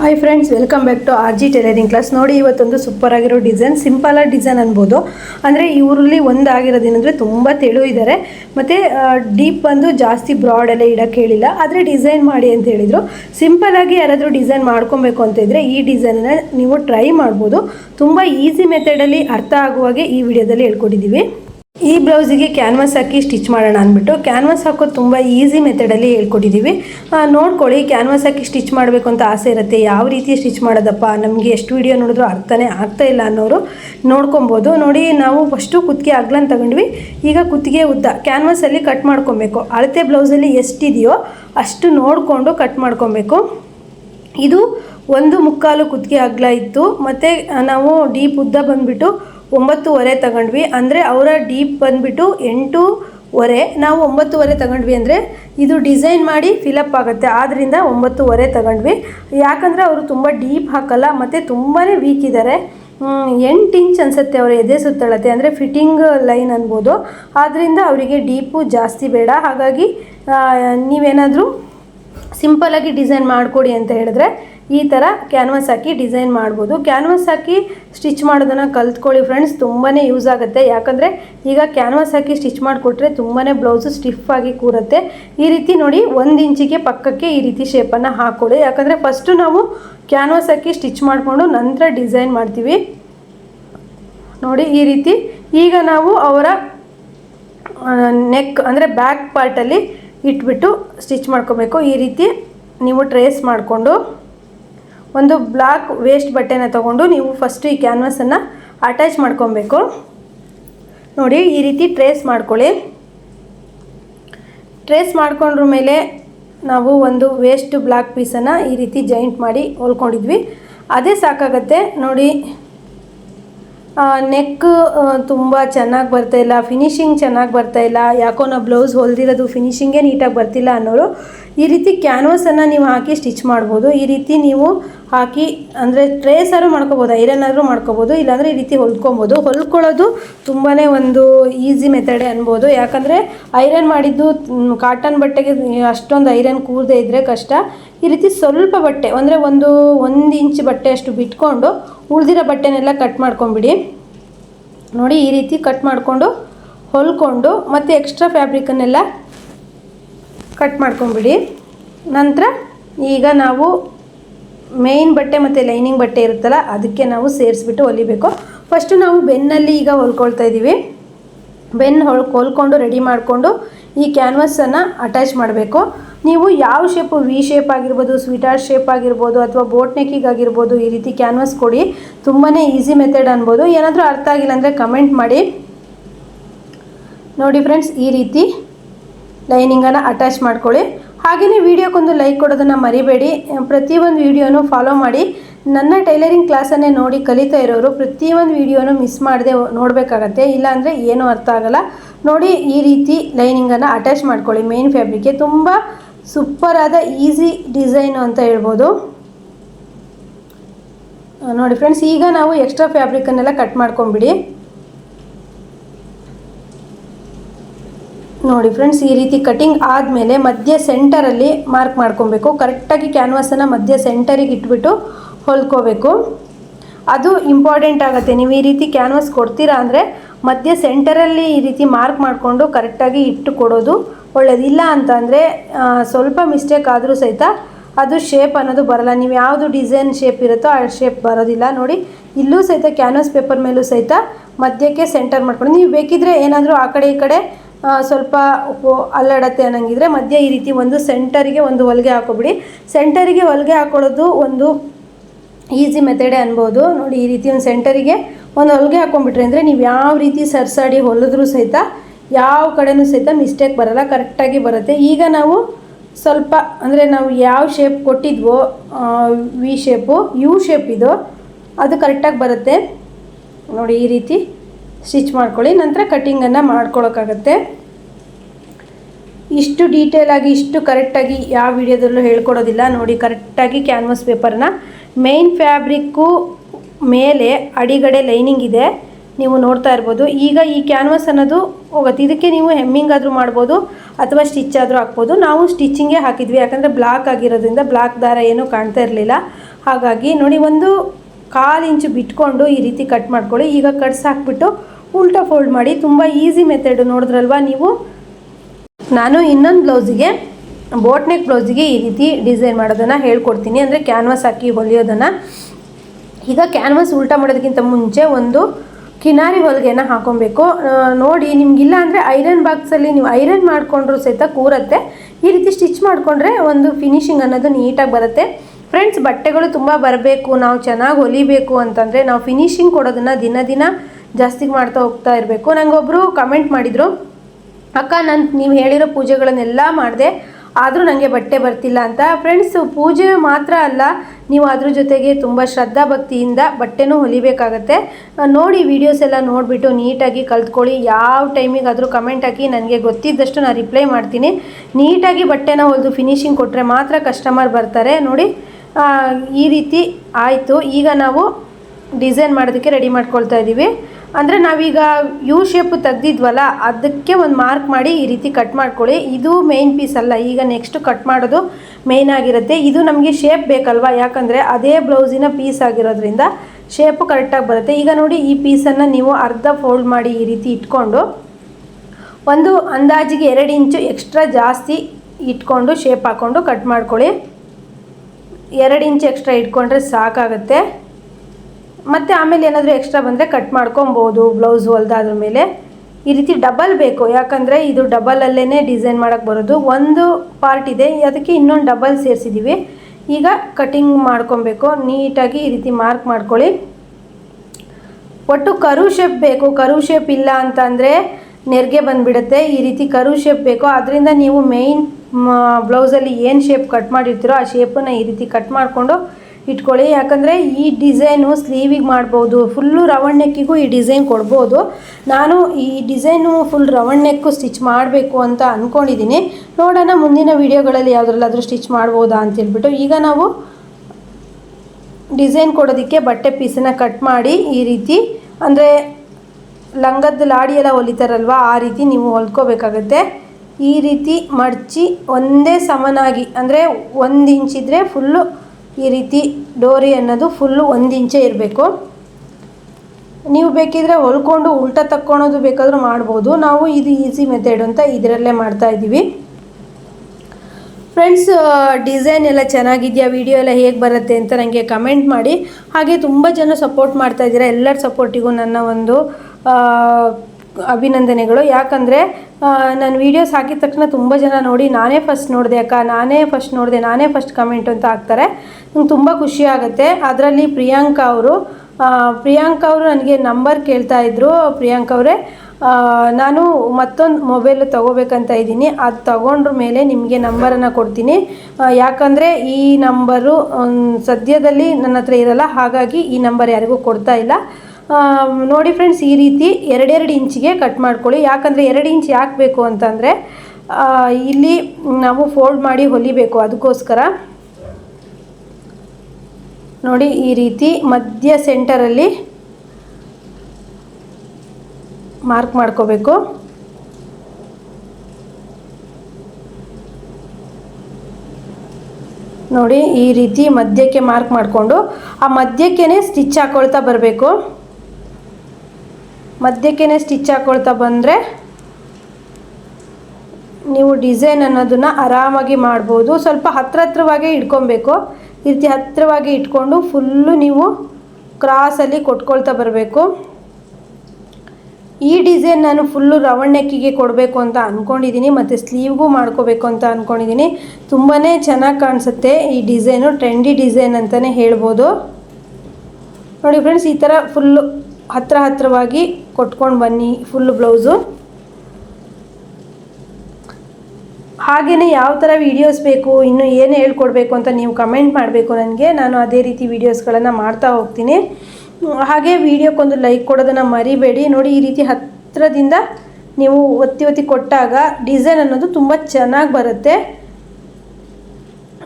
Hi friends welcome back to R G tailoring class ನೋಡಿ, ಇವತ್ತೊಂದು super ಆಗಿರೋ design simple ಆಗಿ ಡಿಸೈನ್ ಅನ್ಬೋದು. ಅಂದರೆ ಇವರಲ್ಲಿ ಒಂದು ಆಗಿರೋದೇನೆಂದರೆ ತುಂಬ ತೆಳು ಇದ್ದಾರೆ ಮತ್ತು ಡೀಪ್ ಬಂದು ಜಾಸ್ತಿ ಬ್ರಾಡ್ ಎಲ್ಲ ಇಡಕ್ಕೆ ಹೇಳಿಲ್ಲ. ಆದರೆ ಡಿಸೈನ್ ಮಾಡಿ ಅಂತ ಹೇಳಿದರು. ಸಿಂಪಲ್ ಆಗಿ ಯಾರಾದರೂ ಡಿಸೈನ್ ಮಾಡ್ಕೊಬೇಕು ಅಂತ ಇದ್ದರೆ ಈ ಡಿಸೈನನ್ನು ನೀವು ಟ್ರೈ ಮಾಡ್ಬೋದು. ತುಂಬ ಈಸಿ ಮೆಥಡಲ್ಲಿ ಅರ್ಥ ಆಗುವಾಗೆ ಈ ವಿಡಿಯೋದಲ್ಲಿ ಹೇಳ್ಕೊಟ್ಟಿದ್ದೀವಿ ಈ ಬ್ಲೌಸಿಗೆ ಕ್ಯಾನ್ವಾಸ್ ಹಾಕಿ ಸ್ಟಿಚ್ ಮಾಡೋಣ ಅಂದ್ಬಿಟ್ಟು ಕ್ಯಾನ್ವಾಸ್ ಹಾಕೋದು ತುಂಬ ಈಸಿ ಮೆಥಡಲ್ಲಿ ಹೇಳ್ಕೊಟ್ಟಿದ್ದೀವಿ ನೋಡ್ಕೊಳ್ಳಿ ಕ್ಯಾನ್ವಾಸ್ ಹಾಕಿ ಸ್ಟಿಚ್ ಮಾಡಬೇಕು ಅಂತ ಆಸೆ ಇರುತ್ತೆ. ಯಾವ ರೀತಿ ಸ್ಟಿಚ್ ಮಾಡೋದಪ್ಪ? ನಮಗೆ ಎಷ್ಟು ವಿಡಿಯೋ ನೋಡಿದ್ರು ಅರ್ಥನೇ ಆಗ್ತಾ ಇಲ್ಲ ಅನ್ನೋರು ನೋಡ್ಕೊಬೋದು. ನೋಡಿ, ನಾವು ಫಸ್ಟು ಕುತ್ತಿಗೆ ಅಗ್ಲನ್ ತಗೊಂಡ್ವಿ. ಈಗ ಕುತ್ತಿಗೆ ಉದ್ದ. ಕ್ಯಾನ್ವಾಸಲ್ಲಿ ಕಟ್ ಮಾಡ್ಕೊಬೇಕು. ಅಳತೆ ಬ್ಲೌಸಲ್ಲಿ ಎಷ್ಟಿದೆಯೋ ಅಷ್ಟು ನೋಡಿಕೊಂಡು ಕಟ್ ಮಾಡ್ಕೊಬೇಕು. ಇದು ಒಂದು ಮುಕ್ಕಾಲು ಕುತ್ತಿಗೆ ಅಗ್ಲ ಇತ್ತು. ಮತ್ತು ನಾವು ಡೀಪ್ ಉದ್ದ ಬಂದುಬಿಟ್ಟು ಒಂಬತ್ತುವರೆ ತಗೊಂಡ್ವಿ. ಅಂದರೆ ಅವರ ಡೀಪ್ ಬಂದುಬಿಟ್ಟು ಎಂಟೂವರೆ, ನಾವು ಒಂಬತ್ತುವರೆ ತಗೊಂಡ್ವಿ ಅಂದರೆ ಇದು ಡಿಸೈನ್ ಮಾಡಿ ಫಿಲಪ್ ಆಗುತ್ತೆ. ಆದ್ದರಿಂದ ಒಂಬತ್ತುವರೆ ತಗೊಂಡ್ವಿ. ಯಾಕಂದರೆ ಅವರು ತುಂಬ ಡೀಪ್ ಹಾಕಲ್ಲ, ಮತ್ತು ತುಂಬಾ ವೀಕ್ ಇದ್ದಾರೆ ಎಂಟು ಇಂಚ್ ಅನಿಸುತ್ತೆ ಅವರ ಎದೆ ಸುತ್ತಳತೆ, ಅಂದರೆ ಫಿಟ್ಟಿಂಗ್ ಲೈನ್ ಅನ್ಬೋದು. ಆದ್ದರಿಂದ ಅವರಿಗೆ ಡೀಪು ಜಾಸ್ತಿ ಬೇಡ. ಹಾಗಾಗಿ ನೀವೇನಾದರೂ ಸಿಂಪಲಾಗಿ ಡಿಸೈನ್ ಮಾಡಿಕೊಡಿ ಅಂತ ಹೇಳಿದ್ರೆ ಈ ಥರ ಕ್ಯಾನ್ವಾಸ್ ಹಾಕಿ ಡಿಸೈನ್ ಮಾಡ್ಬೋದು. ಕ್ಯಾನ್ವಾಸ್ ಹಾಕಿ ಸ್ಟಿಚ್ ಮಾಡೋದನ್ನು ಕಲ್ತ್ಕೊಳ್ಳಿ ಫ್ರೆಂಡ್ಸ್ ತುಂಬಾ ಯೂಸ್ ಆಗುತ್ತೆ. ಯಾಕಂದರೆ ಈಗ ಕ್ಯಾನ್ವಾಸ್ ಹಾಕಿ ಸ್ಟಿಚ್ ಮಾಡಿಕೊಟ್ರೆ ತುಂಬಾ ಬ್ಲೌಸು ಸ್ಟಿಫ್ ಆಗಿ ಕೂರುತ್ತೆ. ಈ ರೀತಿ ನೋಡಿ ಒಂದು ಇಂಚಿಗೆ ಪಕ್ಕಕ್ಕೆ ಈ ರೀತಿ ಶೇಪನ್ನು ಹಾಕ್ಕೊಳ್ಳಿ ಯಾಕಂದರೆ ಫಸ್ಟು ನಾವು ಕ್ಯಾನ್ವಾಸ್ ಹಾಕಿ ಸ್ಟಿಚ್ ಮಾಡಿಕೊಂಡು ನಂತರ ಡಿಸೈನ್ ಮಾಡ್ತೀವಿ. ನೋಡಿ ಈ ರೀತಿ ಈಗ ನಾವು ಅವರ ನೆಕ್ ಅಂದರೆ ಬ್ಯಾಕ್ ಪಾರ್ಟಲ್ಲಿ ಇಟ್ಬಿಟ್ಟು ಸ್ಟಿಚ್ ಮಾಡ್ಕೋಬೇಕು. ಈ ರೀತಿ ನೀವು ಟ್ರೇಸ್ ಮಾಡಿಕೊಂಡು ಒಂದು ಬ್ಲಾಕ್ ವೇಸ್ಟ್ ಬಟ್ಟೆನ ತಗೊಂಡು ನೀವು ಫಸ್ಟು ಈ ಕ್ಯಾನ್ವಸನ್ನು ಅಟ್ಯಾಚ್ ಮಾಡ್ಕೊಬೇಕು. ನೋಡಿ, ಈ ರೀತಿ ಟ್ರೇಸ್ ಮಾಡ್ಕೊಳ್ಳಿ. ಟ್ರೇಸ್ ಮಾಡ್ಕೊಂಡ್ರ ಮೇಲೆ ನಾವು ಒಂದು ವೇಸ್ಟ್ ಬ್ಲಾಕ್ ಪೀಸನ್ನು ಈ ರೀತಿ ಜಾಯಿಂಟ್ ಮಾಡಿ ಹೊಲ್ಕೊಂಡಿದ್ವಿ. ಅದೇ ಸಾಕಾಗತ್ತೆ. ನೋಡಿ ನೆಕ್ ತುಂಬ ಚೆನ್ನಾಗಿ ಬರ್ತಾ ಇಲ್ಲ ಫಿನಿಶಿಂಗ್ ಚೆನ್ನಾಗಿ ಬರ್ತಾ ಇಲ್ಲ, ಯಾಕೋ ನಾವು ಬ್ಲೌಸ್ ಹೊಲ್ದಿರೋದು ಫಿನಿಶಿಂಗೇ ನೀಟಾಗಿ ಬರ್ತಿಲ್ಲ ಅನ್ನೋರು ಈ ರೀತಿ ಕ್ಯಾನ್ವಸನ್ನು ನೀವು ಹಾಕಿ ಸ್ಟಿಚ್ ಮಾಡ್ಬೋದು. ಈ ರೀತಿ ನೀವು ಹಾಕಿ, ಅಂದರೆ ಟ್ರೇಸಾರು ಮಾಡ್ಕೋಬೋದು ಐರನ್ ಆದರೂ ಮಾಡ್ಕೋಬೋದು, ಇಲ್ಲಾಂದರೆ ಈ ರೀತಿ ಹೊಲ್ಕೊಬೋದು. ಹೊಲ್ಕೊಳ್ಳೋದು ತುಂಬಾ ಒಂದು ಈಸಿ ಮೆಥಡೆ ಅನ್ಬೋದು. ಯಾಕಂದರೆ ಐರನ್ ಮಾಡಿದ್ದು ಕಾಟನ್ ಬಟ್ಟೆಗೆ ಅಷ್ಟೊಂದು ಐರನ್ ಕೂರದೇ ಇದ್ದರೆ ಕಷ್ಟ. ಈ ರೀತಿ ಸ್ವಲ್ಪ ಬಟ್ಟೆ, ಅಂದರೆ ಒಂದು ಒಂದು ಇಂಚ್ ಬಟ್ಟೆ ಅಷ್ಟು ಬಿಟ್ಕೊಂಡು ಉಳಿದಿರೋ ಬಟ್ಟೆನೆಲ್ಲ ಕಟ್ ಮಾಡ್ಕೊಂಬಿಡಿ. ನೋಡಿ, ಈ ರೀತಿ ಕಟ್ ಮಾಡಿಕೊಂಡು ಹೊಲ್ಕೊಂಡು ಮತ್ತು ಎಕ್ಸ್ಟ್ರಾ ಫ್ಯಾಬ್ರಿಕನ್ನೆಲ್ಲ ಕಟ್ ಮಾಡ್ಕೊಂಬಿಡಿ. ನಂತರ ಈಗ ನಾವು ಮೇಯ್ನ್ ಬಟ್ಟೆ ಮತ್ತು ಲೈನಿಂಗ್ ಬಟ್ಟೆ ಇರುತ್ತಲ್ಲ, ಅದಕ್ಕೆ ನಾವು ಸೇರಿಸ್ಬಿಟ್ಟು ಹೊಲಿಬೇಕು. ಫಸ್ಟು ನಾವು ಬೆನ್ನಲ್ಲಿ ಈಗ ಹೊಲ್ಕೊಳ್ತಾ ಇದ್ದೀವಿ ಬೆನ್ನು ಹೊಲ್ ಹೊಲ್ಕೊಂಡು ರೆಡಿ ಮಾಡಿಕೊಂಡು ಈ ಕ್ಯಾನ್ವಸನ್ನು ಅಟ್ಯಾಚ್ ಮಾಡಬೇಕು. ನೀವು ಯಾವ ಶೇಪು ವಿ ಶೇಪ್ ಆಗಿರ್ಬೋದು ಸ್ವೀಟಾರ್ ಶೇಪ್ ಆಗಿರ್ಬೋದು ಅಥವಾ ಬೋಟ್ ನೆಕ್ಕಿಗೆ ಆಗಿರ್ಬೋದು ಈ ರೀತಿ ಕ್ಯಾನ್ವಸ್ ಕೊಡಿ. ತುಂಬಾ ಈಸಿ ಮೆಥಡ್ ಅನ್ಬೋದು. ಏನಾದರೂ ಅರ್ಥ ಆಗಿಲ್ಲ ಅಂದರೆ ಕಮೆಂಟ್ ಮಾಡಿ. ನೋಡಿ ಫ್ರೆಂಡ್ಸ್ ಈ ರೀತಿ ಲೈನಿಂಗನ್ನು ಅಟ್ಯಾಚ್ ಮಾಡ್ಕೊಳ್ಳಿ. ಹಾಗೆಯೇ ವಿಡಿಯೋಕ್ಕೊಂದು ಲೈಕ್ ಕೊಡೋದನ್ನು ಮರಿಬೇಡಿ. ಪ್ರತಿಯೊಂದು ವಿಡಿಯೋನು ಫಾಲೋ ಮಾಡಿ. ನನ್ನ ಟೈಲರಿಂಗ್ ಕ್ಲಾಸನ್ನೇ ನೋಡಿ ಕಲಿತಾ ಇರೋರು ಪ್ರತಿಯೊಂದು ವಿಡಿಯೋನು ಮಿಸ್ ಮಾಡದೆ ನೋಡಬೇಕಾಗತ್ತೆ. ಇಲ್ಲಾಂದರೆ ಏನೂ ಅರ್ಥ ಆಗಲ್ಲ. ನೋಡಿ ಈ ರೀತಿ ಲೈನಿಂಗನ್ನು ಅಟ್ಯಾಚ್ ಮಾಡ್ಕೊಳ್ಳಿ. ಮೇನ್ ಫ್ಯಾಬ್ರಿಕ್ಗೆ ತುಂಬ ಸೂಪರಾದ ಈಸಿ ಡಿಸೈನು ಅಂತ ಹೇಳ್ಬೋದು. ನೋಡಿ ಫ್ರೆಂಡ್ಸ್ ಈಗ ನಾವು ಎಕ್ಸ್ಟ್ರಾ ಫ್ಯಾಬ್ರಿಕನ್ನೆಲ್ಲ ಕಟ್ ಮಾಡ್ಕೊಂಬಿಡಿ ನೋಡಿ ಫ್ರೆಂಡ್ಸ್ ಈ ರೀತಿ ಕಟಿಂಗ್ ಆದಮೇಲೆ ಮಧ್ಯ ಸೆಂಟರಲ್ಲಿ ಮಾರ್ಕ್ ಮಾಡ್ಕೊಬೇಕು. ಕರೆಕ್ಟಾಗಿ ಕ್ಯಾನ್ವಾಸನ್ನು ಮಧ್ಯ ಸೆಂಟರಿಗೆ ಇಟ್ಬಿಟ್ಟು ಹೊಲ್ಕೋಬೇಕು. ಅದು ಇಂಪಾರ್ಟೆಂಟ್ ಆಗುತ್ತೆ. ನೀವು ಈ ರೀತಿ ಕ್ಯಾನ್ವಾಸ್ ಕೊಡ್ತೀರಾ ಅಂದರೆ ಮಧ್ಯ ಸೆಂಟರಲ್ಲಿ ಈ ರೀತಿ ಮಾರ್ಕ್ ಮಾಡಿಕೊಂಡು ಕರೆಕ್ಟಾಗಿ ಇಟ್ಟು ಕೊಡೋದು ಒಳ್ಳೆಯದಿಲ್ಲ ಅಂತಂದರೆ ಸ್ವಲ್ಪ ಮಿಸ್ಟೇಕ್ ಆದರೂ ಸಹಿತ ಅದು ಶೇಪ್ ಅನ್ನೋದು ಬರಲ್ಲ. ನೀವು ಯಾವುದು ಡಿಸೈನ್ ಶೇಪ್ ಇರುತ್ತೋ ಆ ಶೇಪ್ ಬರೋದಿಲ್ಲ. ನೋಡಿ, ಇಲ್ಲೂ ಸಹಿತ ಕ್ಯಾನ್ವಾಸ್ ಪೇಪರ್ ಮೇಲೂ ಸಹಿತ ಮಧ್ಯಕ್ಕೆ ಸೆಂಟರ್ ಮಾಡ್ಕೊಂಡು. ನೀವು ಬೇಕಿದ್ರೆ ಏನಾದರೂ ಆ ಕಡೆ ಈ ಕಡೆ ಸ್ವಲ್ಪ ಅಲ್ಲಾಡತ್ತೆ ಅನ್ನಂಗಿದ್ರೆ ಮಧ್ಯ ಈ ರೀತಿ ಒಂದು ಸೆಂಟರಿಗೆ ಒಂದು ಹೊಲಿಗೆ ಹಾಕೊಬಿಡಿ. ಸೆಂಟರಿಗೆ ಹೊಲಿಗೆ ಹಾಕೊಳ್ಳೋದು ಒಂದು ಈಸಿ ಮೆಥಡೇ ಅನ್ಬೋದು. ನೋಡಿ, ಈ ರೀತಿ ಒಂದು ಸೆಂಟರಿಗೆ ಒಂದು ಹೊಲಿಗೆ ಹಾಕೊಂಡ್ಬಿಟ್ರೆ ಅಂದರೆ ನೀವು ಯಾವ ರೀತಿ ಸರ್ಸಾಡಿ ಹೊಲಿದ್ರೂ ಸಹಿತ, ಯಾವ ಕಡೆನೂ ಸಹಿತ ಮಿಸ್ಟೇಕ್ ಬರಲ್ಲ ಕರೆಕ್ಟಾಗಿ ಬರುತ್ತೆ. ಈಗ ನಾವು ಸ್ವಲ್ಪ ಅಂದರೆ ನಾವು ಯಾವ ಶೇಪ್ ಕೊಟ್ಟಿದ್ವೋ ವಿ ಶೇಪು ಯು ಶೇಪ್ ಇದು, ಅದು ಕರೆಕ್ಟಾಗಿ ಬರುತ್ತೆ. ನೋಡಿ, ಈ ರೀತಿ ಸ್ಟಿಚ್ ಮಾಡ್ಕೊಳ್ಳಿ. ನಂತರ ಕಟ್ಟಿಂಗನ್ನು ಮಾಡ್ಕೊಳೋಕ್ಕಾಗತ್ತೆ. ಇಷ್ಟು ಡೀಟೇಲಾಗಿ ಇಷ್ಟು ಕರೆಕ್ಟಾಗಿ ಯಾವ ವಿಡಿಯೋದಲ್ಲೂ ಹೇಳ್ಕೊಡೋದಿಲ್ಲ. ನೋಡಿ ಕರೆಕ್ಟಾಗಿ ಕ್ಯಾನ್ವಸ್ ಪೇಪರ್ನ ಮೇಯ್ನ್ ಫ್ಯಾಬ್ರಿಕ್ಕು ಮೇಲೆ ಅಡಿಗಡೆ ಲೈನಿಂಗ್ ಇದೆ. ನೀವು ನೋಡ್ತಾ ಇರ್ಬೋದು. ಈಗ ಈ ಕ್ಯಾನ್ವಸ್ ಅನ್ನೋದು ಹೋಗುತ್ತೆ. ಇದಕ್ಕೆ ನೀವು ಹೆಮ್ಮಿಂಗ್ ಆದರೂ ಮಾಡ್ಬೋದು, ಅಥವಾ ಸ್ಟಿಚ್ ಆದರೂ ಹಾಕ್ಬೋದು. ನಾವು ಸ್ಟಿಚ್ಚಿಂಗೇ ಹಾಕಿದ್ವಿ. ಯಾಕಂದರೆ ಬ್ಲಾಕ್ ಆಗಿರೋದ್ರಿಂದ ಬ್ಲಾಕ್ ದಾರ ಏನೂ ಕಾಣ್ತಾ ಇರಲಿಲ್ಲ. ಹಾಗಾಗಿ, ನೋಡಿ, ಒಂದು ಕಾಲು ಇಂಚು ಬಿಟ್ಕೊಂಡು ಈ ರೀತಿ ಕಟ್ ಮಾಡ್ಕೊಳ್ಳಿ. ಈಗ ಕಟ್ಸ್ ಹಾಕ್ಬಿಟ್ಟು ಉಲ್ಟಾ ಫೋಲ್ಡ್ ಮಾಡಿ. ತುಂಬ ಈಸಿ ಮೆಥಡ್ ನೋಡಿದ್ರಲ್ವಾ ನೀವು? ನಾನು ಇನ್ನೊಂದು ಬ್ಲೌಸಿಗೆ ಬೋಟ್ನೆಕ್ ಬ್ಲೌಸಿಗೆ ಈ ರೀತಿ ಡಿಸೈನ್ ಮಾಡೋದನ್ನು ಹೇಳ್ಕೊಡ್ತೀನಿ. ಅಂದರೆ ಕ್ಯಾನ್ವಾಸ್ ಹಾಕಿ ಹೊಲಿಯೋದನ್ನು. ಈಗ ಕ್ಯಾನ್ವಾಸ್ ಉಲ್ಟಾ ಮಾಡೋದಕ್ಕಿಂತ ಮುಂಚೆ ಒಂದು ಕಿನಾರಿ ಹೊಲಿಗೆನ ಹಾಕೊಬೇಕು. ನೋಡಿ, ನಿಮಗಿಲ್ಲ ಅಂದರೆ ಐರನ್ ಬಾಕ್ಸಲ್ಲಿ ನೀವು ಐರನ್ ಮಾಡಿಕೊಂಡ್ರು ಸಹಿತ ಕೂರತ್ತೆ. ಈ ರೀತಿ ಸ್ಟಿಚ್ ಮಾಡಿಕೊಂಡ್ರೆ ಒಂದು ಫಿನಿಶಿಂಗ್ ಅನ್ನೋದು ನೀಟಾಗಿ ಬರುತ್ತೆ. ಫ್ರೆಂಡ್ಸ್ ಬಟ್ಟೆಗಳು ತುಂಬ ಬರಬೇಕು, ನಾವು ಚೆನ್ನಾಗಿ ಹೊಲಿಬೇಕು ಅಂತಂದರೆ ನಾವು ಫಿನಿಶಿಂಗ್ ಕೊಡೋದನ್ನು ದಿನ ದಿನ ಜಾಸ್ತಿ ಮಾಡ್ತಾ ಹೋಗ್ತಾ ಇರಬೇಕು. ನನಗೊಬ್ಬರು ಕಮೆಂಟ್ ಮಾಡಿದರು, ಅಕ್ಕ, ನಾನು ನೀವು ಹೇಳಿರೋ ಪೂಜೆಗಳನ್ನೆಲ್ಲ ಮಾಡಿದೆ, ಆದರೂ ನನಗೆ ಬಟ್ಟೆ ಬರ್ತಿಲ್ಲ ಅಂತ. ಫ್ರೆಂಡ್ಸ್ ಪೂಜೆ ಮಾತ್ರ ಅಲ್ಲ, ನೀವು ಅದ್ರ ಜೊತೆಗೆ ತುಂಬ ಶ್ರದ್ಧಾ ಭಕ್ತಿಯಿಂದ ಬಟ್ಟೆನೂ ಹೊಲಿಬೇಕಾಗತ್ತೆ. ನೋಡಿ ವೀಡಿಯೋಸ್ ಎಲ್ಲ ನೋಡಿಬಿಟ್ಟು ನೀಟಾಗಿ ಕಲ್ತ್ಕೊಳ್ಳಿ. ಯಾವ ಟೈಮಿಗಾದರೂ ಕಮೆಂಟ್ ಹಾಕಿ, ನನಗೆ ಗೊತ್ತಿದ್ದಷ್ಟು ನಾನು ರಿಪ್ಲೈ ಮಾಡ್ತೀನಿ. ನೀಟಾಗಿ ಬಟ್ಟೆನ ಹೊಲಿದು ಫಿನಿಶಿಂಗ್ ಕೊಟ್ಟರೆ ಮಾತ್ರ ಕಸ್ಟಮರ್ ಬರ್ತಾರೆ. ನೋಡಿ ಈ ರೀತಿ ಆಯಿತು. ಈಗ ನಾವು ಡಿಸೈನ್ ಮಾಡೋದಕ್ಕೆ ರೆಡಿ ಮಾಡ್ಕೊಳ್ತಾ ಇದ್ದೀವಿ. ಅಂದರೆ ನಾವೀಗ ಯು ಶೇಪ್ ತೆಗ್ದಿದ್ವಲ್ಲ, ಅದಕ್ಕೆ ಒಂದು ಮಾರ್ಕ್ ಮಾಡಿ ಈ ರೀತಿ ಕಟ್ ಮಾಡ್ಕೊಳ್ಳಿ. ಇದು ಮೇಯ್ನ್ ಪೀಸ್ ಅಲ್ಲ. ಈಗ ನೆಕ್ಸ್ಟ್ ಕಟ್ ಮಾಡೋದು ಮೇಯ್ನ್ ಆಗಿರುತ್ತೆ. ಇದು ನಮಗೆ ಶೇಪ್ ಬೇಕಲ್ವಾ? ಯಾಕಂದರೆ ಅದೇ ಬ್ಲೌಸಿನ ಪೀಸ್ ಆಗಿರೋದ್ರಿಂದ ಶೇಪು ಕರೆಕ್ಟಾಗಿ ಬರುತ್ತೆ. ಈಗ ನೋಡಿ ಈ ಪೀಸನ್ನು ನೀವು ಅರ್ಧ ಫೋಲ್ಡ್ ಮಾಡಿ ಈ ರೀತಿ ಇಟ್ಕೊಂಡು, ಒಂದು ಅಂದಾಜಿಗೆ ಎರಡು ಇಂಚು ಎಕ್ಸ್ಟ್ರಾ ಜಾಸ್ತಿ ಇಟ್ಕೊಂಡು ಶೇಪ್ ಹಾಕ್ಕೊಂಡು ಕಟ್ ಮಾಡ್ಕೊಳ್ಳಿ. ಎರಡು ಇಂಚ್ ಎಕ್ಸ್ಟ್ರಾ ಇಟ್ಕೊಂಡ್ರೆ ಸಾಕಾಗುತ್ತೆ. ಮತ್ತು ಆಮೇಲೆ ಏನಾದರೂ ಎಕ್ಸ್ಟ್ರಾ ಬಂದರೆ ಕಟ್ ಮಾಡ್ಕೊಬೋದು ಬ್ಲೌಸ್ ಹೊಲ್ದಾದ್ರ ಮೇಲೆ. ಈ ರೀತಿ ಡಬಲ್ ಬೇಕು, ಯಾಕಂದರೆ ಇದು ಡಬಲಲ್ಲೇ ಡಿಸೈನ್ ಮಾಡೋಕ್ಕೆ ಬರೋದು. ಒಂದು ಪಾರ್ಟ್ ಇದೆ, ಅದಕ್ಕೆ ಇನ್ನೊಂದು ಡಬಲ್ ಸೇರಿಸಿದ್ದೀವಿ ಈಗ ಕಟಿಂಗ್ ಮಾಡ್ಕೊಬೇಕು, ನೀಟಾಗಿ ಈ ರೀತಿ ಮಾರ್ಕ್ ಮಾಡ್ಕೊಳ್ಳಿ. ಒಟ್ಟು ಕರು ಶೇಪ್ ಬೇಕು, ಕರು ಶೇಪ್ ಇಲ್ಲ ಅಂತಂದರೆ ನೆರಿಗೆ ಬಂದುಬಿಡುತ್ತೆ. ಈ ರೀತಿ ಕರು ಶೇಪ್ ಬೇಕು ಅದರಿಂದ ನೀವು ಮೇಯ್ನ್ ಬ್ಲೌಸಲ್ಲಿ ಏನು ಶೇಪ್ ಕಟ್ ಮಾಡಿರ್ತೀರೋ ಆ ಶೇಪನ್ನು ಈ ರೀತಿ ಕಟ್ ಮಾಡಿಕೊಂಡು ಇಟ್ಕೊಳ್ಳಿ. ಯಾಕಂದರೆ ಈ ಡಿಸೈನು ಸ್ಲೀವಿಗೆ ಮಾಡ್ಬೋದು. ಫುಲ್ಲು ರೌಂಡ್ ನೆಕ್ಕಿಗೂ ಈ ಡಿಸೈನ್ ಕೊಡ್ಬೋದು. ನಾನು ಈ design full round neck stitch ಮಾಡಬೇಕು ಅಂತ ಅಂದ್ಕೊಂಡಿದ್ದೀನಿ ನೋಡೋಣ ಮುಂದಿನ ವೀಡಿಯೋಗಳಲ್ಲಿ ಯಾವುದ್ರಲ್ಲಾದರೂ ಸ್ಟಿಚ್ ಮಾಡ್ಬೋದಾ ಅಂತೇಳ್ಬಿಟ್ಟು ಈಗ ನಾವು ಡಿಸೈನ್ ಕೊಡೋದಕ್ಕೆ ಬಟ್ಟೆ ಪೀಸನ್ನು ಕಟ್ ಮಾಡಿ ಈ ರೀತಿ, ಅಂದರೆ ಲಂಗದ ಲಾಡಿಯೆಲ್ಲ ಹೊಲಿತಾರಲ್ವ, ಆ ರೀತಿ ನೀವು ಹೊಲ್ಕೋಬೇಕಾಗತ್ತೆ. ಈ ರೀತಿ ಮಡಚಿ ಒಂದೇ ಸಮನಾಗಿ, ಅಂದರೆ ಒಂದು ಇಂಚ್ ಇದ್ದರೆ ಫುಲ್ಲು ಈ ರೀತಿ ಡೋರಿ ಅನ್ನೋದು ಫುಲ್ಲು ಒಂದು ಇಂಚೇ ಇರಬೇಕು. ನೀವು ಬೇಕಿದ್ರೆ ಹೊಲ್ಕೊಂಡು ಉಲ್ಟ ತಕ್ಕೊಳೋದು ಬೇಕಾದರೂ ಮಾಡ್ಬೋದು. ನಾವು ಇದು ಈಸಿ ಮೆಥಡ್ ಅಂತ ಇದರಲ್ಲೇ ಮಾಡ್ತಾ ಇದ್ದೀವಿ. ಫ್ರೆಂಡ್ಸ್ ಡಿಸೈನ್ ಎಲ್ಲ ಚೆನ್ನಾಗಿದೆಯಾ? ವಿಡಿಯೋ ಎಲ್ಲ ಹೇಗೆ ಬರುತ್ತೆ ಅಂತ ನನಗೆ ಕಮೆಂಟ್ ಮಾಡಿ. ಹಾಗೆ ತುಂಬ ಜನ ಸಪೋರ್ಟ್ ಮಾಡ್ತಾ ಇದ್ದೀರಾ? ಎಲ್ಲರ ಸಪೋರ್ಟಿಗೂ ನನ್ನ ಒಂದು ಅಭಿನಂದನೆಗಳು. ಯಾಕಂದರೆ ನಾನು ವೀಡಿಯೋಸ್ ಹಾಕಿದ ತಕ್ಷಣ ತುಂಬ ಜನ ನೋಡಿ, ನಾನೇ ಫಸ್ಟ್ ನೋಡಿದೆ ಅಕ್ಕ, ನಾನೇ ಫಸ್ಟ್ ನೋಡಿದೆ, ನಾನೇ ಫಸ್ಟ್ ಕಮೆಂಟ್ ಅಂತ ಹಾಕ್ತಾರೆ. ನಂಗೆ ತುಂಬ ಖುಷಿ ಆಗುತ್ತೆ. ಅದರಲ್ಲಿ ಪ್ರಿಯಾಂಕಾ ಅವರು ಪ್ರಿಯಾಂಕಾ ಅವರು ನನಗೆ ನಂಬರ್ ಕೇಳ್ತಾ ಇದ್ರು. ಪ್ರಿಯಾಂಕಾ ಅವರೇ ನಾನು ಮತ್ತೊಂದು ಮೊಬೈಲ್ ತೊಗೋಬೇಕಂತ ಇದ್ದೀನಿ. ಅದು ತಗೊಂಡ್ರ ಮೇಲೆ ನಿಮಗೆ ನಂಬರನ್ನು ಕೊಡ್ತೀನಿ. ಯಾಕಂದರೆ ಈ ನಂಬರು ಸದ್ಯದಲ್ಲಿ ನನ್ನ ಹತ್ರ ಇರಲ್ಲ. ಹಾಗಾಗಿ ಈ ನಂಬರ್ ಯಾರಿಗೂ ಕೊಡ್ತಾ ಇಲ್ಲ. ನೋಡಿ ಫ್ರೆಂಡ್ಸ್ ಈ ರೀತಿ ಎರಡೆರಡು ಇಂಚಿಗೆ ಕಟ್ ಮಾಡ್ಕೊಳ್ಳಿ. ಯಾಕಂದರೆ ಎರಡು ಇಂಚ್ ಯಾಕೆ ಬೇಕು ಅಂತಂದರೆ ಇಲ್ಲಿ ನಾವು ಫೋಲ್ಡ್ ಮಾಡಿ ಹೊಲಿಬೇಕು ಅದಕ್ಕೋಸ್ಕರ. ನೋಡಿ, ಈ ರೀತಿ ಮಧ್ಯ ಸೆಂಟರಲ್ಲಿ ಮಾರ್ಕ್ ಮಾಡ್ಕೋಬೇಕು. ನೋಡಿ, ಈ ರೀತಿ ಮಧ್ಯಕ್ಕೆ ಮಾರ್ಕ್ ಮಾಡಿಕೊಂಡು, ಆ ಮಧ್ಯಕ್ಕೇ ಸ್ಟಿಚ್ ಹಾಕೊಳ್ತಾ ಬರಬೇಕು. ಮಧ್ಯಕ್ಕೇ ಸ್ಟಿಚ್ ಹಾಕ್ಕೊಳ್ತಾ ಬಂದರೆ ನೀವು ಡಿಸೈನ್ ಅನ್ನೋದನ್ನು ಆರಾಮಾಗಿ ಮಾಡ್ಬೋದು. ಸ್ವಲ್ಪ ಹತ್ರ ಹತ್ರವಾಗೇ ಇಟ್ಕೊಬೇಕು. ಈ ರೀತಿ ಹತ್ತಿರವಾಗಿ ಇಟ್ಕೊಂಡು ಫುಲ್ಲು ನೀವು ಕ್ರಾಸಲ್ಲಿ ಕೊಟ್ಕೊಳ್ತಾ ಬರಬೇಕು. ಈ ಡಿಸೈನ್ ನಾನು ಫುಲ್ಲು ರೌಂಡ್ ನೆಕ್ಕಿಗೆ ಕೊಡಬೇಕು ಅಂತ ಅಂದ್ಕೊಂಡಿದ್ದೀನಿ ಮತ್ತು ಸ್ಲೀವ್ಗೂ ಮಾಡ್ಕೋಬೇಕು ಅಂತ ಅಂದ್ಕೊಂಡಿದ್ದೀನಿ ತುಂಬಾ ಚೆನ್ನಾಗಿ ಕಾಣಿಸುತ್ತೆ ಈ ಡಿಸೈನು ಟ್ರೆಂಡಿ ಡಿಸೈನ್ ಅಂತಲೇ ಹೇಳ್ಬೋದು. ನೋಡಿ ಫ್ರೆಂಡ್ಸ್ ಈ ಥರ ಫುಲ್ಲು ಹತ್ರ ಹತ್ತಿರವಾಗಿ ಕೊಟ್ಕೊಂಡು ಬನ್ನಿ ಫುಲ್ ಬ್ಲೌಸು ಹಾಗೆಯೇ ಯಾವ ಥರ ವೀಡಿಯೋಸ್ ಬೇಕು, ಇನ್ನು ಏನು ಹೇಳ್ಕೊಡ್ಬೇಕು ಅಂತ ನೀವು ಕಮೆಂಟ್ ಮಾಡಬೇಕು ನನಗೆ. ನಾನು ಅದೇ ರೀತಿ ವೀಡಿಯೋಸ್ಗಳನ್ನು ಮಾಡ್ತಾ ಹೋಗ್ತೀನಿ. ಹಾಗೆ ವೀಡಿಯೋಕ್ಕೊಂದು ಲೈಕ್ ಕೊಡೋದನ್ನು ಮರಿಬೇಡಿ. ನೋಡಿ, ಈ ರೀತಿ ಹತ್ತಿರದಿಂದ ನೀವು ಒತ್ತಿ ಒತ್ತಿ ಕೊಟ್ಟಾಗ ಡಿಸೈನ್ ಅನ್ನೋದು ತುಂಬ ಚೆನ್ನಾಗಿ ಬರುತ್ತೆ.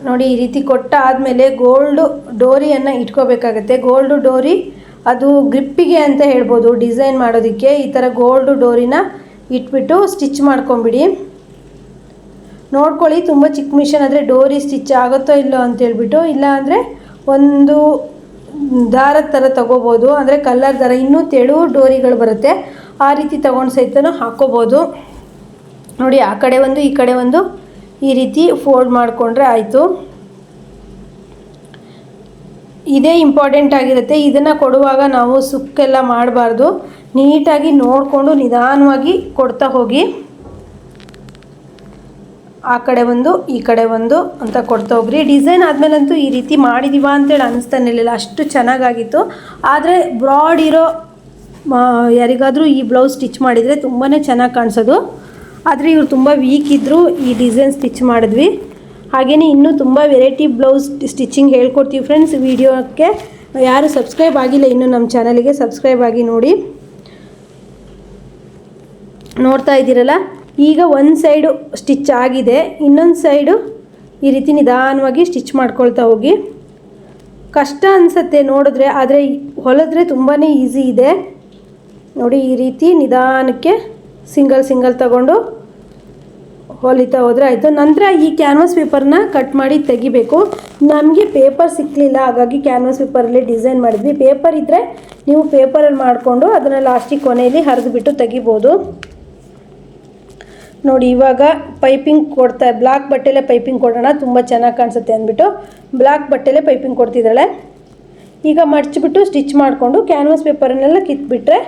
ನೋಡಿ, ಈ ರೀತಿ ಕೊಟ್ಟ ಆದಮೇಲೆ ಗೋಲ್ಡು ಡೋರಿಯನ್ನು ಇಟ್ಕೋಬೇಕಾಗತ್ತೆ. ಗೋಲ್ಡು ಡೋರಿ ಅದು ಗ್ರಿಪ್ಪಿಗೆ ಅಂತ ಹೇಳ್ಬೋದು. ಡಿಸೈನ್ ಮಾಡೋದಕ್ಕೆ ಈ ಥರ ಗೋಲ್ಡ್ ಡೋರಿನ ಇಟ್ಬಿಟ್ಟು ಸ್ಟಿಚ್ ಮಾಡ್ಕೊಂಬಿಡಿ. ನೋಡ್ಕೊಳ್ಳಿ, ತುಂಬ ಚಿಕ್ಕ ಮಿಷನ್ ಆದರೆ ಡೋರಿ ಸ್ಟಿಚ್ ಆಗುತ್ತೋ ಇಲ್ಲೋ ಅಂತ ಹೇಳ್ಬಿಟ್ಟು, ಇಲ್ಲ ಅಂದರೆ ಒಂದು ದಾರದ ಥರ ತಗೋಬೋದು. ಅಂದರೆ ಕಲ್ಲರ್ ದಾರ ಇನ್ನೂ ತೆಳು ಡೋರಿಗಳು ಬರುತ್ತೆ. ಆ ರೀತಿ ತಗೊಂಡು ಸಹಿತನೂ ಹಾಕ್ಕೋಬೋದು ನೋಡಿ, ಆ ಕಡೆ ಒಂದು, ಈ ಕಡೆ ಒಂದು ಈ ರೀತಿ ಫೋಲ್ಡ್ ಮಾಡಿಕೊಂಡ್ರೆ ಆಯಿತು. ಇದೇ ಇಂಪಾರ್ಟೆಂಟ್ ಆಗಿರುತ್ತೆ. ಇದನ್ನು ಕೊಡುವಾಗ ನಾವು ಸುಕ್ಕೆಲ್ಲ ಮಾಡಬಾರ್ದು. ನೀಟಾಗಿ ನೋಡಿಕೊಂಡು ನಿಧಾನವಾಗಿ ಕೊಡ್ತಾ ಹೋಗಿ. ಆ ಕಡೆ ಒಂದು, ಈ ಕಡೆ ಒಂದು ಅಂತ ಕೊಡ್ತಾ ಹೋಗ್ರಿ. ಡಿಸೈನ್ ಆದಮೇಲಂತೂ ಈ ರೀತಿ ಮಾಡಿದೀವ ಅಂತೇಳಿ ಅನಿಸ್ತಾನೆ ಇರಲಿಲ್ಲ. ಅಷ್ಟು ಚೆನ್ನಾಗಾಗಿತ್ತು. ಆದರೆ ಬ್ರಾಡ್ ಇರೋ ಯಾರಿಗಾದರೂ ಈ ಬ್ಲೌಸ್ ಸ್ಟಿಚ್ ಮಾಡಿದರೆ ತುಂಬಾ ಚೆನ್ನಾಗಿ ಕಾಣಿಸೋದು. ಆದರೆ ಇವರು ತುಂಬ ವೀಕ್ ಇದ್ದರು ಈ ಡಿಸೈನ್ ಸ್ಟಿಚ್ ಮಾಡಿದ್ವಿ. ಹಾಗೆಯೇ ಇನ್ನೂ ತುಂಬ ವೆರೈಟಿ ಬ್ಲೌಸ್ ಸ್ಟಿಚಿಂಗ್ ಹೇಳ್ಕೊಡ್ತೀವಿ ಫ್ರೆಂಡ್ಸ್ ವಿಡಿಯೋಕ್ಕೆ ಯಾರು ಸಬ್ಸ್ಕ್ರೈಬ್ ಆಗಿಲ್ಲ ಇನ್ನೂ ನಮ್ಮ ಚಾನಲಿಗೆ ಸಬ್ಸ್ಕ್ರೈಬ್ ಆಗಿ ನೋಡಿ. ನೋಡ್ತಾ ಇದ್ದೀರಲ್ಲ? ಈಗ ಒಂದು ಸೈಡು ಸ್ಟಿಚ್ ಆಗಿದೆ. ಇನ್ನೊಂದು ಸೈಡು ಈ ರೀತಿ ನಿಧಾನವಾಗಿ ಸ್ಟಿಚ್ ಮಾಡ್ಕೊಳ್ತಾ ಹೋಗಿ. ಕಷ್ಟ ಅನಿಸುತ್ತೆ ನೋಡಿದ್ರೆ, ಆದರೆ ಹೊಲಿದ್ರೆ ತುಂಬಾ ಈಸಿ ಇದೆ. ನೋಡಿ ಈ ರೀತಿ ನಿಧಾನಕ್ಕೆ ಸಿಂಗಲ್ ಸಿಂಗಲ್ ತಗೊಂಡು ಹೊಲಿತಾ ಹೋದರೆ ಆಯಿತು. ನಂತರ ಈ ಕ್ಯಾನ್ವಾಸ್ ಪೇಪರ್ನ ಕಟ್ ಮಾಡಿ ತೆಗಿಬೇಕು. ನಮಗೆ ಪೇಪರ್ ಸಿಕ್ಕಲಿಲ್ಲ ಹಾಗಾಗಿ ಕ್ಯಾನ್ವಾಸ್ ಪೇಪರಲ್ಲಿ ಡಿಸೈನ್ ಮಾಡಿದ್ವಿ. ಪೇಪರ್ ಇದ್ದರೆ ನೀವು ಪೇಪರಲ್ಲಿ ಮಾಡಿಕೊಂಡು ಅದನ್ನು ಲಾಸ್ಟಿಗೆ ಕೊನೆಯಲ್ಲಿ ಹರಿದುಬಿಟ್ಟು ತೆಗಿಬೋದು. ನೋಡಿ, ಇವಾಗ ಪೈಪಿಂಗ್ ಕೊಡ್ತಾ ಬ್ಲಾಕ್ ಬಟ್ಟೆಲೆ ಪೈಪಿಂಗ್ ಕೊಡೋಣ. ತುಂಬ ಚೆನ್ನಾಗಿ ಕಾಣಿಸುತ್ತೆ ಅಂದ್ಬಿಟ್ಟು ಬ್ಲಾಕ್ ಬಟ್ಟೆಲೆ ಪೈಪಿಂಗ್ ಕೊಡ್ತಿದ್ದಾಳೆ ಈಗ ಮಡಚಿಬಿಟ್ಟು ಸ್ಟಿಚ್ ಮಾಡಿಕೊಂಡು ಕ್ಯಾನ್ವಾಸ್ ಪೇಪರನ್ನೆಲ್ಲ ಕಿತ್ಬಿಟ್ರೆ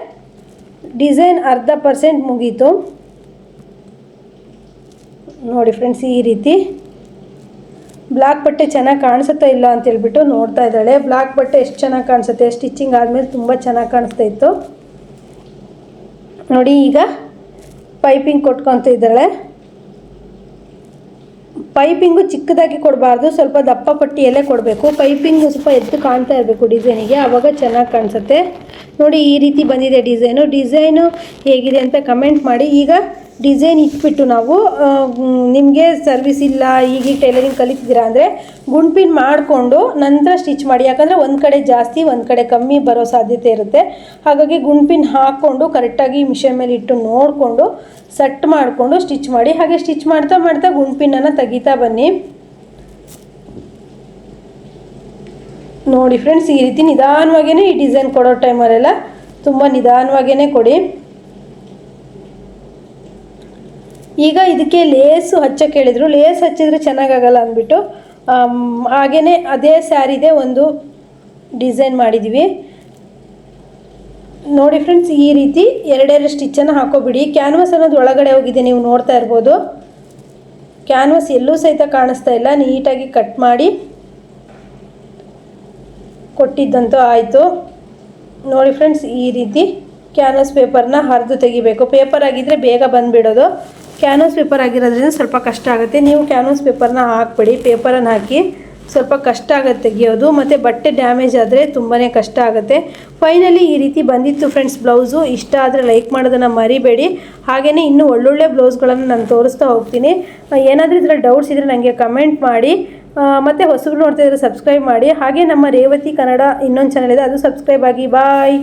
ಡಿಸೈನ್ ಅರ್ಧ ಪರ್ಸೆಂಟ್ ಮುಗೀತು. ನೋಡಿ ಫ್ರೆಂಡ್ಸ್ ಈ ರೀತಿ ಬ್ಲಾಕ್ ಬಟ್ಟೆ ಚೆನ್ನಾಗಿ ಕಾಣಿಸುತ್ತಾ ಇಲ್ಲ ಅಂತ ಹೇಳ್ಬಿಟ್ಟು ನೋಡ್ತಾ ಇದ್ದಾಳೆ. ಬ್ಲಾಕ್ ಬಟ್ಟೆ ಎಷ್ಟು ಚೆನ್ನಾಗಿ ಕಾಣಿಸುತ್ತೆ? ಸ್ಟಿಚಿಂಗ್ ಆದಮೇಲೆ ತುಂಬ ಚೆನ್ನಾಗಿ ಕಾಣಿಸ್ತಾ ಇತ್ತು. ನೋಡಿ ಈಗ ಪೈಪಿಂಗ್ ಕೊಟ್ಕೊತ ಇದ್ದಾಳೆ. ಪೈಪಿಂಗು ಚಿಕ್ಕದಾಗಿ ಕೊಡಬಾರ್ದು, ಸ್ವಲ್ಪ ದಪ್ಪ ಪಟ್ಟಿಯಲ್ಲೇ ಕೊಡಬೇಕು. ಪೈಪಿಂಗು ಸ್ವಲ್ಪ ಎದ್ದು ಕಾಣ್ತಾ ಇರಬೇಕು ಡಿಸೈನಿಗೆ ಆವಾಗ ಚೆನ್ನಾಗಿ ಕಾಣಿಸುತ್ತೆ. ನೋಡಿ ಈ ರೀತಿ ಬಂದಿದೆ ಡಿಸೈನು ಡಿಸೈನು ಹೇಗಿದೆ ಅಂತ ಕಮೆಂಟ್ ಮಾಡಿ. ಈಗ ಡಿಸೈನ್ ಇಟ್ಬಿಟ್ಟು ನಾವು ನಿಮಗೆ ಸರ್ವಿಸ್ ಇಲ್ಲ ಈಗ ಟೈಲರಿಂಗ್ ಕಲಿತಿದ್ದೀರಾ ಅಂದರೆ ಗುಂಡ್ಪಿನ್ ಮಾಡಿಕೊಂಡು ನಂತರ ಸ್ಟಿಚ್ ಮಾಡಿ. ಯಾಕಂದರೆ ಒಂದು ಕಡೆ ಜಾಸ್ತಿ, ಒಂದು ಕಡೆ ಕಮ್ಮಿ ಬರೋ ಸಾಧ್ಯತೆ ಇರುತ್ತೆ. ಹಾಗಾಗಿ ಗುಂಡ್ಪಿನ್ ಹಾಕ್ಕೊಂಡು ಕರೆಕ್ಟಾಗಿ ಮಿಷನ್ ಮೇಲೆ ಇಟ್ಟು ನೋಡಿಕೊಂಡು ಸೆಟ್ ಮಾಡಿಕೊಂಡು ಸ್ಟಿಚ್ ಮಾಡಿ. ಹಾಗೆ ಸ್ಟಿಚ್ ಮಾಡ್ತಾ ಮಾಡ್ತಾ ಗುಂಡ್ಪಿನನ್ನು ತೆಗಿತಾ ಬನ್ನಿ. ನೋಡಿ ಫ್ರೆಂಡ್ಸ್, ಈ ರೀತಿ ನಿಧಾನವಾಗಿಯೇ ಈ ಡಿಸೈನ್ ಕೊಡೋ ಟೈಮಲ್ಲೆಲ್ಲ ತುಂಬ ನಿಧಾನವಾಗಿಯೇ ಕೊಡಿ. ಈಗ ಇದಕ್ಕೆ ಲೇಸು ಹಚ್ಚಕ್ಕೆ ಹೇಳಿದರು ಲೇಸ್ ಹಚ್ಚಿದ್ರೆ ಚೆನ್ನಾಗಾಗಲ್ಲ ಅಂದ್ಬಿಟ್ಟು ಹಾಗೆಯೇ ಅದೇ ಸ್ಯಾರಿದೆ ಒಂದು ಡಿಸೈನ್ ಮಾಡಿದ್ದೀವಿ ನೋಡಿ ಫ್ರೆಂಡ್ಸ್, ಈ ರೀತಿ ಎರಡೆರಡು ಸ್ಟಿಚ್ಚನ್ನು ಹಾಕೋಬಿಡಿ. ಕ್ಯಾನ್ವಾಸ್ ಅನ್ನೋದು ಒಳಗಡೆ ಹೋಗಿದೆ, ನೀವು ನೋಡ್ತಾ ಇರ್ಬೋದು. ಕ್ಯಾನ್ವಾಸ್ ಎಲ್ಲೂ ಸಹಿತ ಕಾಣಿಸ್ತಾ ಇಲ್ಲ. ನೀಟಾಗಿ ಕಟ್ ಮಾಡಿ ಕೊಟ್ಟಿದ್ದಂತೂ ಆಯಿತು. ನೋಡಿ ಫ್ರೆಂಡ್ಸ್, ಈ ರೀತಿ ಕ್ಯಾನ್ವಾಸ್ ಪೇಪರ್ನ ಹರಿದು ತೆಗಿಬೇಕು. ಪೇಪರ್ ಆಗಿದ್ದರೆ ಬೇಗ ಬಂದುಬಿಡೋದು. ಕ್ಯಾನ್ವಾಸ್ ಪೇಪರ್ ಆಗಿರೋದ್ರಿಂದ ಸ್ವಲ್ಪ ಕಷ್ಟ ಆಗುತ್ತೆ. ನೀವು ಕ್ಯಾನ್ವಾಸ್ ಪೇಪರ್ನ ಹಾಕ್ಬಿಡಿ. ಪೇಪರನ್ನು ಹಾಕಿ ಸ್ವಲ್ಪ ಕಷ್ಟ ಆಗುತ್ತೆ ತೆಗೆಯೋದು. ಮತ್ತು ಬಟ್ಟೆ ಡ್ಯಾಮೇಜ್ ಆದರೆ ತುಂಬಾ ಕಷ್ಟ ಆಗುತ್ತೆ. ಫೈನಲಿ ಈ ರೀತಿ ಬಂದಿತ್ತು ಫ್ರೆಂಡ್ಸ್ ಬ್ಲೌಸು ಇಷ್ಟ ಆದರೆ ಲೈಕ್ ಮಾಡೋದನ್ನು ಮರಿಬೇಡಿ. ಹಾಗೆಯೇ ಇನ್ನೂ ಒಳ್ಳೊಳ್ಳೆ ಬ್ಲೌಸ್ಗಳನ್ನು ನಾನು ತೋರಿಸ್ತಾ ಹೋಗ್ತೀನಿ. ಏನಾದರೂ ಇದರಲ್ಲಿ ಡೌಟ್ಸ್ ಇದ್ದರೆ ನನಗೆ ಕಮೆಂಟ್ ಮಾಡಿ. ಮತ್ತು ಹೊಸಬ್ರು ನೋಡ್ತಾ ಇದ್ರೆ ಸಬ್ಸ್ಕ್ರೈಬ್ ಮಾಡಿ. ಹಾಗೆ ನಮ್ಮ ರೇವತಿ ಕನ್ನಡ ಇನ್ನೊಂದು ಚಾನಲ್ ಇದೆ. ಅದು ಸಬ್ಸ್ಕ್ರೈಬ್ ಆಗಿ. ಬಾಯ್